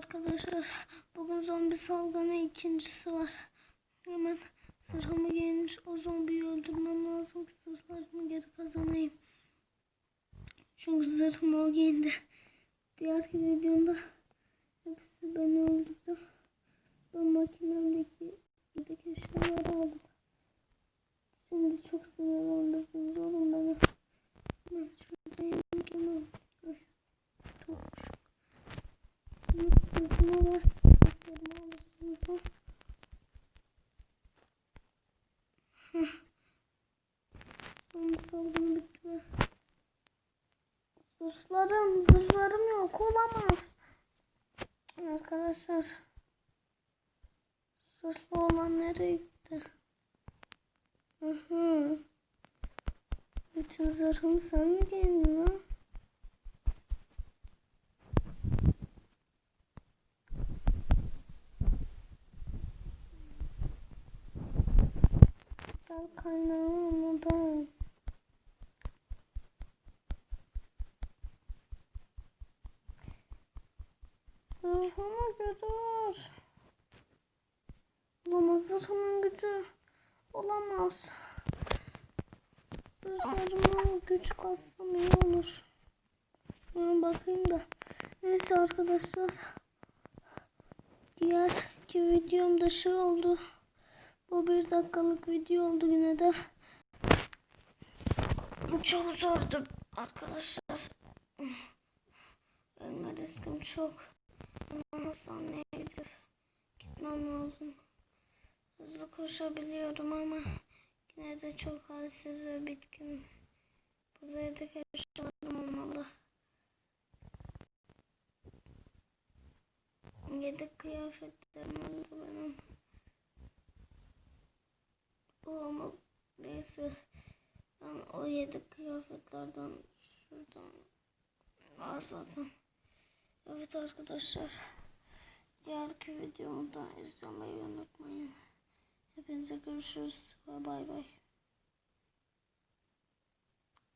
arkadaşlar. Bugün zombi salgını ikincisi var. Hemen zırhımı giymiş. O zombiyi öldürmem lazım ki zırhlarımı geri kazanayım. Çünkü zırhımı o giyindi. Diğerki videomda hepsi beni öldürdü. Ben makinemdeki yedek eşyaları aldım. Şimdi çok sinirlendirdiniz Son salgın bitti mi? Zırhlarım, zırhlarım yok olamaz. Arkadaşlar. Zırhlı olan nereye gitti? Hı hı. Bütün zırhımı sen mi giydin lan? Güzel kaynağı anladım. Zırhımı görür. Olamaz zırhımın gücü. Olamaz. Zırhlarıma güç kassam iyi olur. Ben bakayım da. Neyse arkadaşlar. Diğerki videomda şey oldu. Bu bir dakikalık video oldu yine de. Çok zordu arkadaşlar. Ölme riskim çok. Hastaneye gidip gitmem lazım. Hızlı koşabiliyorum ama yine de çok halsiz ve bitkinim. Burada yedek eşyalarım olmalı. Yedek kıyafetlerim vardı Olamaz. Neyse. Ben o yedek kıyafetlerden şuradan var zaten. Evet arkadaşlar. Diğerki videomu da izlemeyi unutmayın. Hepinize görüşürüz ve bay bay.